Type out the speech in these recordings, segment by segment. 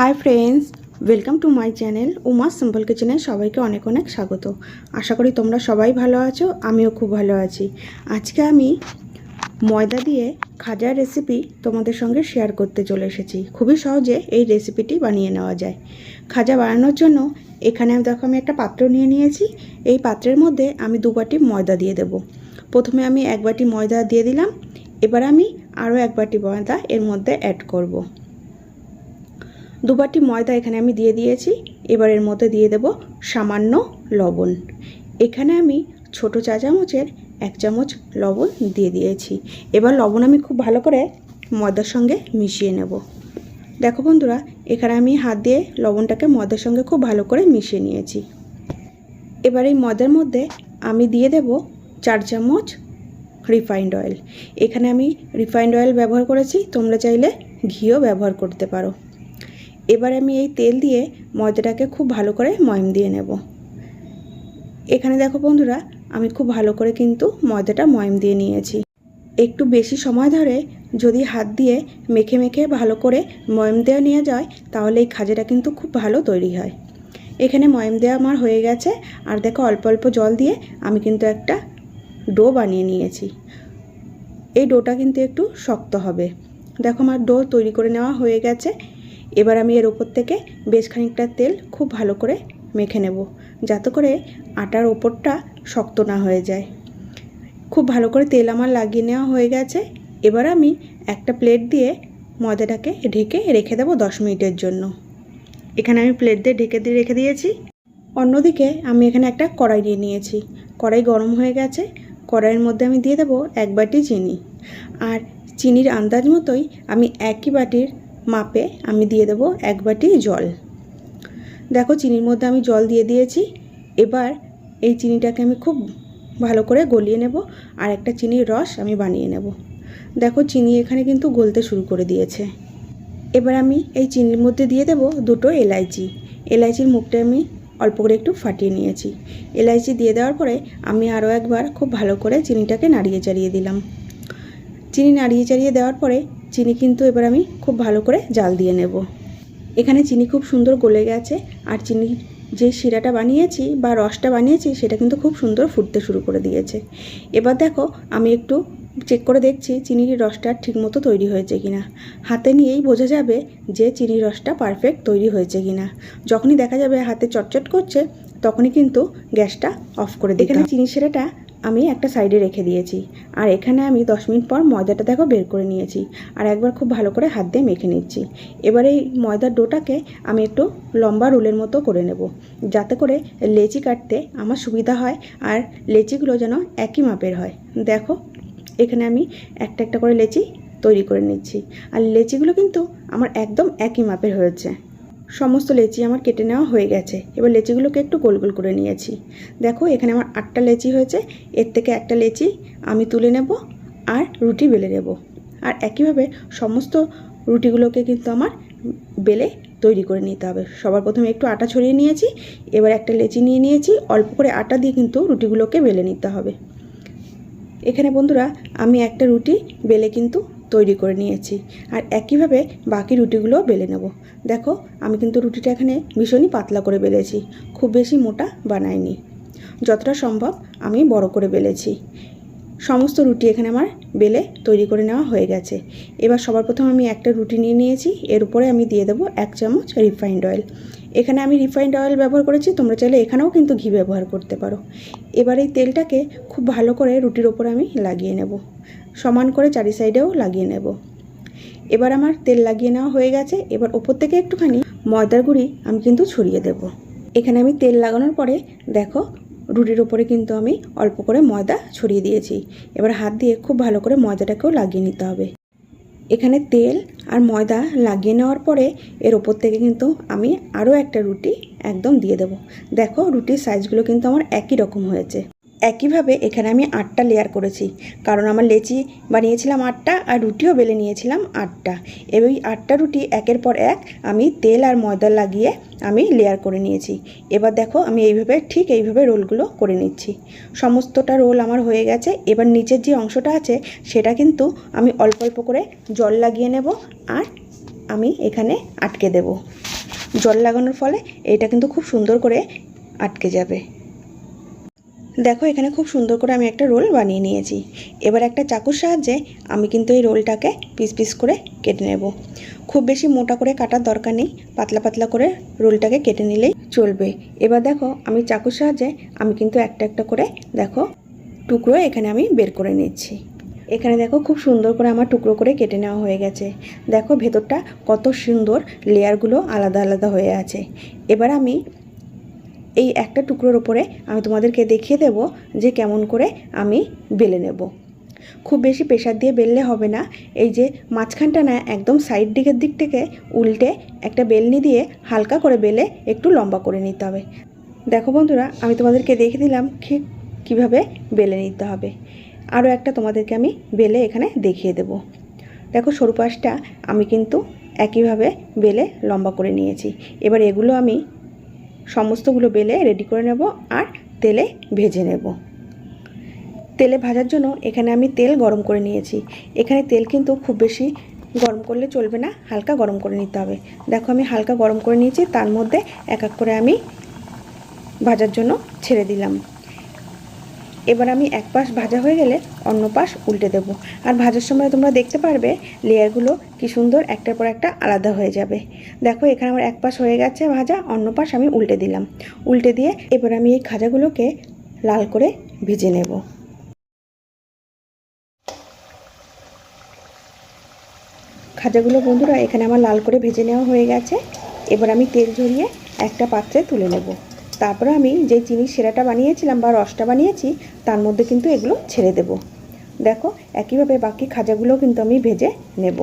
Hi friends welcome to my channel Uma simple কিচেনে সবাইকে অনেক অনেক স্বাগত। আশা করি তোমরা সবাই ভালো আছো, আমিও খুব ভালো আছি। আজকে আমি ময়দা দিয়ে খাজার রেসিপি তোমাদের সঙ্গে শেয়ার করতে চলে এসেছি। খুবই সহজে এই রেসিপিটি বানিয়ে নেওয়া যায়। খাজা বানানোর জন্য এখানে আমি দেখো, আমি একটা পাত্র নিয়ে নিয়েছি। এই পাত্রের মধ্যে আমি দু বাটি ময়দা দিয়ে দেব। প্রথমে আমি এক বাটি ময়দা দিয়ে দিলাম। এবার আমি আরও এক বাটি ময়দা এর মধ্যে অ্যাড করব। দু বাটি ময়দা এখানে আমি দিয়ে দিয়েছি। এবার এর মধ্যে দিয়ে দেব সামান্য লবণ। এখানে আমি ছোট চা চামচের এক চামচ লবণ দিয়ে দিয়েছি। এবার লবণ আমি খুব ভালো করে ময়দার সঙ্গে মিশিয়ে নেব। দেখো বন্ধুরা, এখানে আমি হাত দিয়ে লবণটাকে ময়দার সঙ্গে খুব ভালো করে মিশিয়ে নিয়েছি। এবার এই ময়দার মধ্যে আমি দিয়ে দেব চার চামচ রিফাইন্ড অয়েল। এখানে আমি রিফাইন্ড অয়েল ব্যবহার করেছি, তোমরা চাইলে ঘিও ব্যবহার করতে পারো। এবার আমি এই তেল দিয়ে ময়দাটাকে খুব ভালো করে ময়ম দিয়ে নেব। এখানে দেখো বন্ধুরা, আমি খুব ভালো করে কিন্তু ময়দাটা ময়ম দিয়ে নিয়েছি। একটু বেশি সময় ধরে যদি হাত দিয়ে মেখে মেখে ভালো করে ময়ম দেওয়া নিয়ে যায়, তাহলে এই খাজাটা কিন্তু খুব ভালো তৈরি হয়। এখানে ময়ম দেওয়া আমার হয়ে গেছে, আর দেখো অল্প অল্প জল দিয়ে আমি কিন্তু একটা ডো বানিয়ে নিয়েছি। এই ডোটা কিন্তু একটু শক্ত হবে। দেখো আমার ডো তৈরি করে নেওয়া হয়ে গেছে এবার আমি এর ওপর থেকে বেশ খানিকটা তেল খুব ভালো করে মেখে নেব, যাতে করে আটার ওপরটা শক্ত না হয়ে যায়। খুব ভালো করে তেল আমার লাগিয়ে নেওয়া হয়ে গেছে। এবার আমি একটা প্লেট দিয়ে ময়দাটাকে ঢেকে রেখে দেবো দশ মিনিটের জন্য। এখানে আমি প্লেট দিয়ে ঢেকে দিয়ে রেখে দিয়েছি। অন্যদিকে আমি এখানে একটা কড়াই নিয়ে নিয়েছি। কড়াই গরম হয়ে গেছে। কড়াইয়ের মধ্যে আমি দিয়ে দেবো এক বাটি চিনি। আর চিনির আন্দাজ মতোই আমি একই বাটির মাপে আমি দিয়ে দেবো এক বাটি জল। দেখো চিনির মধ্যে আমি জল দিয়ে দিয়েছি। এবার এই চিনিটাকে আমি খুব ভালো করে গলিয়ে নেব আর একটা চিনির রস আমি বানিয়ে নেব। দেখো চিনি এখানে কিন্তু গলতে শুরু করে দিয়েছে। এবার আমি এই চিনির মধ্যে দিয়ে দেব দুটো এলাইচি। এলাইচির মুখটা আমি অল্প করে একটু ফাটিয়ে নিয়েছি। এলাইচি দিয়ে দেওয়ার পরে আমি আরও একবার খুব ভালো করে চিনিটাকে নাড়িয়ে চাড়িয়ে দিলাম। চিনি নাড়িয়ে চাড়িয়ে দেওয়ার পরে চিনি কিন্তু এবার আমি খুব ভালো করে জাল দিয়ে নেব। এখানে চিনি খুব সুন্দর গলে গেছে আর চিনি যে শিরাটা বানিয়েছি বা রসটা বানিয়েছি সেটা কিন্তু খুব সুন্দর ফুটতে শুরু করে দিয়েছে। এবার দেখো আমি একটু চেক করে দেখছি চিনির রসটা ঠিকমতো তৈরি হয়েছে কিনা। হাতে নিয়েই বোঝা যাবে যে চিনির রসটা পারফেক্ট তৈরি হয়েছে কিনা। যখনই দেখা যাবে হাতে চটচট করছে তখনই কিন্তু গ্যাসটা অফ করে দিই এখানে চিনি শিরাটা আমি একটা সাইডে রেখে দিয়েছি। আর এখানে আমি দশ মিনিট পর ময়দাটা দেখো বের করে নিয়েছি। আর একবার খুব ভালো করে হাত দিয়ে মেখে নিচ্ছি। এবার এই ময়দার ডোটাকে আমি একটু লম্বা রোলের মতো করে নেব। যাতে করে লেচি কাটতে আমার সুবিধা হয় আর লেচিগুলো যেন একই মাপের হয়। দেখো, এখানে আমি একটা একটা করে লেচি তৈরি করে নিচ্ছি। আর লেচিগুলো কিন্তু আমার একদম একই মাপের হয়েছে। সমস্ত লেচি আমার কেটে নেওয়া হয়ে গেছে। এবার লেচিগুলোকে একটু গোল গোল করে নিয়েছি। দেখো, এখানে আমার আটটা লেচি হয়েছে। এর থেকে একটা লেচি আমি তুলে নেব আর রুটি বেলে নেব। আর একইভাবে সমস্ত রুটিগুলোকে কিন্তু আমার বেলে তৈরি করে নিতে হবে। সবার প্রথমে একটু আটা ছড়িয়ে নিয়েছি। এবার একটা লেচি নিয়ে নিয়েছি। অল্প করে আটা দিয়ে কিন্তু রুটিগুলোকে বেলে নিতে হবে। এখানে বন্ধুরা, আমি একটা রুটি বেলে কিন্তু তৈরি করে নিয়েছি। আর একইভাবে বাকি রুটিগুলোও বেলে নেব। দেখো, আমি কিন্তু রুটিটা এখানে ভীষণই পাতলা করে বেলেছি, খুব বেশি মোটা বানাইনি। যতটা সম্ভব আমি বড় করে বেলেছি। সমস্ত রুটি এখানে আমার বেলে তৈরি করে নেওয়া হয়ে গেছে। এবার সবার প্রথম আমি একটা রুটি নিয়ে নিয়েছি, এর উপরে আমি দিয়ে দেবো এক চামচ রিফাইন্ড অয়েল। এখানে আমি রিফাইন্ড অয়েল ব্যবহার করেছি, তোমরা চাইলে এখানেও কিন্তু ঘি ব্যবহার করতে পারো। এবার এই তেলটাকে খুব ভালো করে রুটির ওপরে আমি লাগিয়ে নেব। সমান করে চারি সাইডেও লাগিয়ে নেব। এবার আমার তেল লাগিয়ে নেওয়া হয়ে গেছে। এবার ওপর থেকে একটুখানি ময়দার গুঁড়ি আমি কিন্তু ছড়িয়ে দেব। এখানে আমি তেল লাগানোর পরে দেখো, রুটির ওপরে কিন্তু আমি অল্প করে ময়দা ছড়িয়ে দিয়েছি। এবার হাত দিয়ে খুব ভালো করে ময়দাটাকেও লাগিয়ে নিতে হবে। এখানে তেল আর ময়দা লাগিয়ে নেওয়ার পরে এর ওপর থেকে কিন্তু আমি আরও একটা রুটি একদম দিয়ে দেব। দেখো, রুটির সাইজগুলো কিন্তু আমার একই রকম হয়েছে। একইভাবে এখানে আমি আটটা লেয়ার করেছি। কারণ আমার লেচি বানিয়েছিলাম আটটা, আর রুটিও বেলে নিয়েছিলাম আটটা। এবং আটটা রুটি একের পর এক আমি তেল আর ময়দা লাগিয়ে আমি লেয়ার করে নিয়েছি। এবার দেখো আমি এইভাবে, ঠিক এইভাবে রোলগুলো করে নিচ্ছি। সমস্তটা রোল আমার হয়ে গেছে। এবার নিচের যে অংশটা আছে, সেটা কিন্তু আমি অল্প অল্প করে জল লাগিয়ে নেব, আর আমি এখানে আটকে দেব। জল লাগানোর ফলে এটা কিন্তু খুব সুন্দর করে আটকে যাবে। দেখো, এখানে খুব সুন্দর করে আমি একটা রোল বানিয়ে নিয়েছি। এবার একটা চাকুর সাহায্যে আমি কিন্তু এই রোলটাকে পিস পিস করে কেটে নেব। খুব বেশি মোটা করে কাটার দরকার নেই, পাতলা পাতলা করে রোলটাকে কেটে নিলেই চলবে। এবার দেখো, আমি চাকুর সাহায্যে আমি কিন্তু একটা একটা করে দেখো, টুকরো এখানে আমি বের করে নিচ্ছি। এখানে দেখো, খুব সুন্দর করে আমার টুকরো করে কেটে নেওয়া হয়ে গেছে। দেখো, ভেতরটা কত সুন্দর লেয়ারগুলো আলাদা আলাদা হয়ে আছে। এবার আমি এই একটা টুকরোর উপরে আমি তোমাদেরকে দেখিয়ে দেব যে কেমন করে আমি বেলে নেব। খুব বেশি প্রেশার দিয়ে বেললে হবে না। এই যে মাঝখানটা না একদম সাইড দিকের দিক থেকে উল্টে একটা বেলনি দিয়ে হালকা করে বেলে একটু লম্বা করে নিতে হবে। দেখো বন্ধুরা, আমি তোমাদেরকে দেখে দিলাম ঠিক কীভাবে বেলে নিতে হবে। আরও একটা তোমাদেরকে আমি বেলে এখানে দেখিয়ে দেব। দেখো সরু পাশটা আমি কিন্তু একইভাবে বেলে লম্বা করে নিয়েছি। এবার এগুলো আমি সমস্তগুলো বেলে রেডি করে নেব আর তেলে ভেজে নেব। তেলে ভাজার জন্য এখানে আমি তেল গরম করে নিয়েছি। এখানে তেল কিন্তু খুব বেশি গরম করলে চলবে না, হালকা গরম করে নিতে হবে। দেখো আমি হালকা গরম করে নিয়েছি, তার মধ্যে এক এক করে আমি ভাজার জন্য ছেড়ে দিলাম। এবার আমি এক পাশ ভাজা হয়ে গেলে অন্য পাশ উল্টে দেব। আর ভাজার সময় তোমরা দেখতে পারবে, লেয়ারগুলো কি সুন্দর একটার পর একটা আলাদা হয়ে যাবে। দেখো, এখানে আমার এক পাশ হয়ে গেছে ভাজা, অন্য পাশ আমি উল্টে দিলাম। উল্টে দিয়ে এবার আমি এই খাজাগুলোকে লাল করে ভেজে নেব। খাজাগুলো বন্ধুরা, এখানে আমার লাল করে ভেজে নেওয়া হয়ে গেছে। এবার আমি তেল ঝরিয়ে একটা পাত্রে তুলে নেব। তারপরে আমি যে চিনির সেরাটা বানিয়েছিলাম বা রসটা বানিয়েছি, তার মধ্যে কিন্তু এগুলো ছেড়ে দেব। দেখো, একইভাবে বাকি খাজাগুলো কিন্তু আমি ভেজে নেব।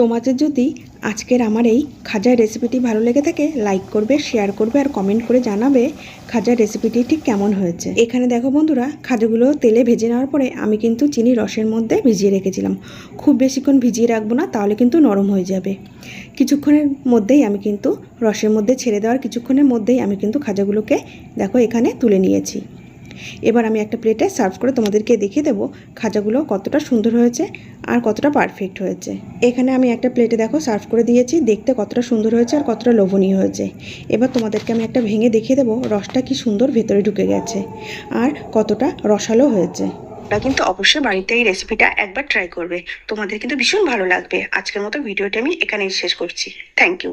তোমাদের যদি আজকের আমার এই খাজার রেসিপিটি ভালো লেগে থাকে লাইক করবে শেয়ার করবে আর কমেন্ট করে জানাবে খাজার রেসিপিটি ঠিক কেমন হয়েছে। এখানে দেখো বন্ধুরা, খাজাগুলো তেলে ভেজে নেওয়ার পরে আমি কিন্তু চিনি রসের মধ্যে ভিজিয়ে রেখেছিলাম। খুব বেশিক্ষণ ভিজিয়ে রাখব না, তাহলে কিন্তু নরম হয়ে যাবে। কিছুক্ষণের মধ্যেই আমি কিন্তু রসের মধ্যে ছেড়ে দেওয়ার কিছুক্ষণের মধ্যেই আমি কিন্তু খাজাগুলোকে দেখো এখানে তুলে নিয়েছি। এবার আমি একটা প্লেটে সার্ভ করে তোমাদেরকে দেখিয়ে দেবো খাজাগুলো কতটা সুন্দর হয়েছে আর কতটা পারফেক্ট হয়েছে। এখানে আমি একটা প্লেটে দেখো সার্ভ করে দিয়েছি, দেখতে কতটা সুন্দর হয়েছে আর কতটা লোভনীয় হয়েছে। এবার তোমাদেরকে আমি একটা ভেঙে দেখিয়ে দেবো রসটা কি সুন্দর ভেতরে ঢুকে গেছে আর কতটা রসালো হয়েছে। তোমরা কিন্তু অবশ্যই বাড়িতে এই রেসিপিটা একবার ট্রাই করবে। তোমাদের কিন্তু ভীষণ ভালো লাগবে। আজকের মতো ভিডিওটি আমি এখানেই শেষ করছি। Thank you